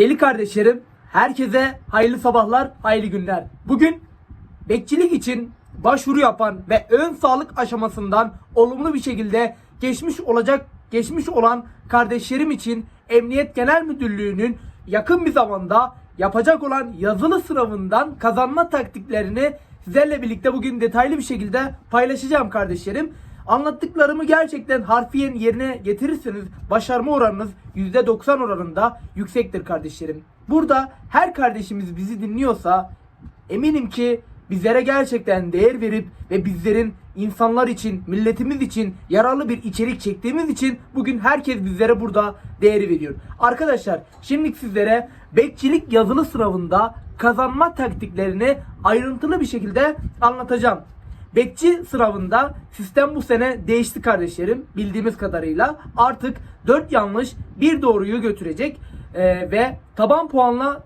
Deli kardeşlerim, herkese hayırlı sabahlar, hayırlı günler. Bugün bekçilik için başvuru yapan ve ön sağlık aşamasından olumlu bir şekilde geçmiş olacak, geçmiş olan kardeşlerim için Emniyet Genel Müdürlüğü'nün yakın bir zamanda yapacak olan yazılı sınavından kazanma taktiklerini sizlerle birlikte bugün detaylı bir şekilde paylaşacağım kardeşlerim. Anlattıklarımı gerçekten harfiyen yerine getirirseniz başarma oranınız %90 oranında yüksektir kardeşlerim. Burada her kardeşimiz bizi dinliyorsa eminim ki bizlere gerçekten değer verip ve bizlerin insanlar için, milletimiz için yararlı bir içerik çektiğimiz için bugün herkes bizlere burada değeri veriyor. Arkadaşlar şimdi sizlere bekçilik yazılı sınavında kazanma taktiklerini ayrıntılı bir şekilde anlatacağım. Bekçi sınavında sistem bu sene değişti kardeşlerim bildiğimiz kadarıyla. Artık 4 yanlış 1 doğruyu götürecek Ee, ve taban puanla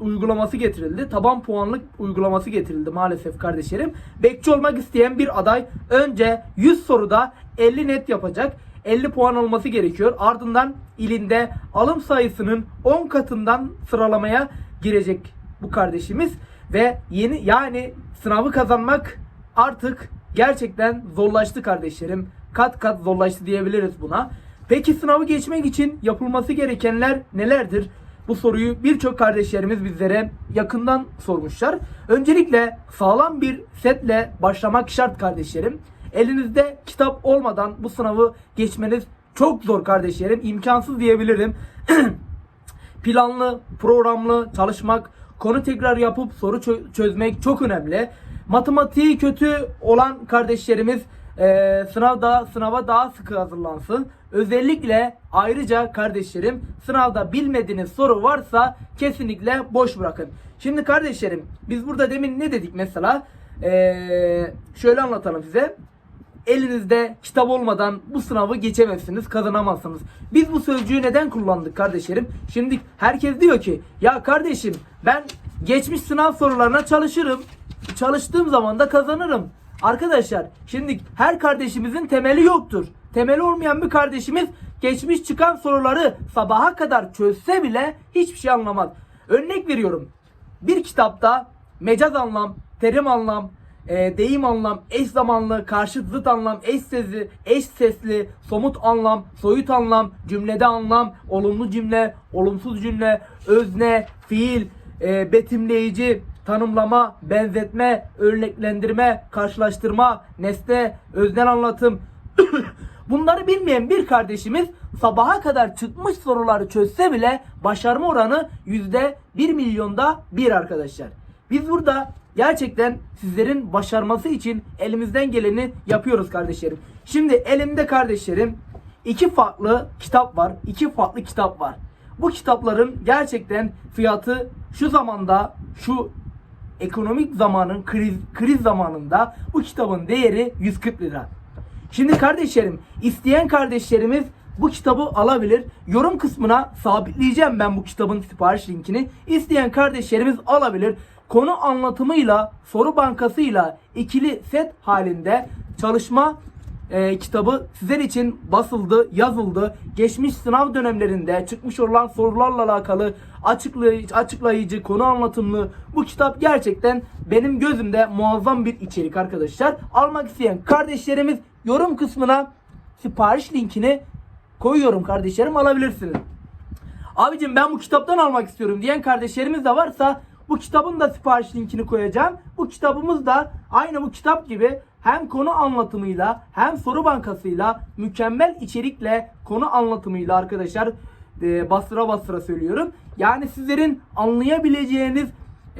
uygulaması getirildi. Taban puanlık uygulaması getirildi maalesef kardeşlerim. Bekçi olmak isteyen bir aday önce 100 soruda 50 net yapacak. 50 puan olması gerekiyor. Ardından ilinde alım sayısının 10 katından sıralamaya girecek bu kardeşimiz ve yeni yani sınavı kazanmak artık gerçekten zorlaştı kardeşlerim. Kat kat zorlaştı diyebiliriz buna. Peki sınavı geçmek için yapılması gerekenler nelerdir? Bu soruyu birçok kardeşlerimiz bizlere yakından sormuşlar. Öncelikle sağlam bir setle başlamak şart kardeşlerim. Elinizde kitap olmadan bu sınavı geçmeniz çok zor kardeşlerim. İmkansız diyebilirim. planlı, programlı çalışmak, konu tekrar yapıp soru çö- çözmek çok önemli. Matematiği kötü olan kardeşlerimiz eee sınavda sınava daha sıkı hazırlansın. Özellikle ayrıca kardeşlerim sınavda bilmediğiniz soru varsa kesinlikle boş bırakın. Şimdi kardeşlerim biz burada demin ne dedik mesela? Eee, şöyle anlatalım size elinizde kitap olmadan bu sınavı geçemezsiniz, kazanamazsınız. Biz bu sözcüğü neden kullandık kardeşlerim? Şimdi herkes diyor ki ya kardeşim ben geçmiş sınav sorularına çalışırım. Çalıştığım zaman da kazanırım. Arkadaşlar şimdi her kardeşimizin temeli yoktur. Temeli olmayan bir kardeşimiz geçmiş çıkan soruları sabaha kadar çözse bile hiçbir şey anlamaz. Örnek veriyorum. Bir kitapta mecaz anlam, terim anlam, e, deyim anlam, eş zamanlı, karşıt zıt anlam, eş sesli, eş sesli, somut anlam, soyut anlam, cümlede anlam, olumlu cümle, olumsuz cümle, özne, fiil, e, betimleyici, tanımlama, benzetme, örneklendirme, karşılaştırma, nesne, öznel anlatım. Bunları bilmeyen bir kardeşimiz sabaha kadar çıkmış soruları çözse bile başarma oranı yüzde 1 milyonda bir arkadaşlar. Biz burada gerçekten sizlerin başarması için elimizden geleni yapıyoruz kardeşlerim. Şimdi elimde kardeşlerim iki farklı kitap var. iki farklı kitap var. Bu kitapların gerçekten fiyatı şu zamanda şu ekonomik zamanın kriz, kriz zamanında bu kitabın değeri 140 lira. Şimdi kardeşlerim isteyen kardeşlerimiz bu kitabı alabilir. Yorum kısmına sabitleyeceğim ben bu kitabın sipariş linkini. İsteyen kardeşlerimiz alabilir. Konu anlatımıyla, soru bankasıyla ikili set halinde çalışma e, kitabı sizler için basıldı, yazıldı. Geçmiş sınav dönemlerinde çıkmış olan sorularla alakalı açıklayıcı, açıklayıcı, konu anlatımlı bu kitap gerçekten benim gözümde muazzam bir içerik arkadaşlar. Almak isteyen kardeşlerimiz yorum kısmına sipariş linkini koyuyorum kardeşlerim alabilirsiniz. Abicim ben bu kitaptan almak istiyorum diyen kardeşlerimiz de varsa bu kitabın da sipariş linkini koyacağım. Bu kitabımız da aynı bu kitap gibi hem konu anlatımıyla hem soru bankasıyla mükemmel içerikle konu anlatımıyla arkadaşlar e, bastıra bastıra söylüyorum. Yani sizlerin anlayabileceğiniz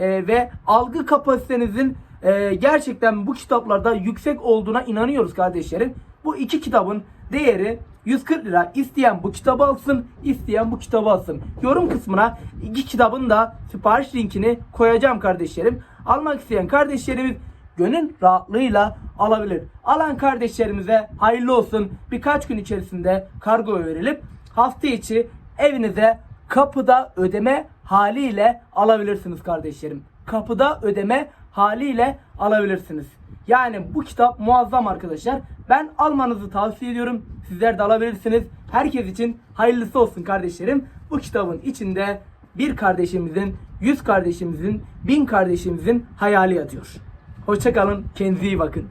e, ve algı kapasitenizin e, gerçekten bu kitaplarda yüksek olduğuna inanıyoruz kardeşlerim. Bu iki kitabın değeri 140 lira. İsteyen bu kitabı alsın, isteyen bu kitabı alsın. Yorum kısmına iki kitabın da sipariş linkini koyacağım kardeşlerim. Almak isteyen kardeşlerimiz gönül rahatlığıyla alabilir. Alan kardeşlerimize hayırlı olsun. Birkaç gün içerisinde kargo verilip hafta içi evinize kapıda ödeme haliyle alabilirsiniz kardeşlerim. Kapıda ödeme haliyle alabilirsiniz. Yani bu kitap muazzam arkadaşlar. Ben almanızı tavsiye ediyorum. Sizler de alabilirsiniz. Herkes için hayırlısı olsun kardeşlerim. Bu kitabın içinde bir kardeşimizin, yüz kardeşimizin, bin kardeşimizin hayali yatıyor. Hoşçakalın, kendinize iyi bakın.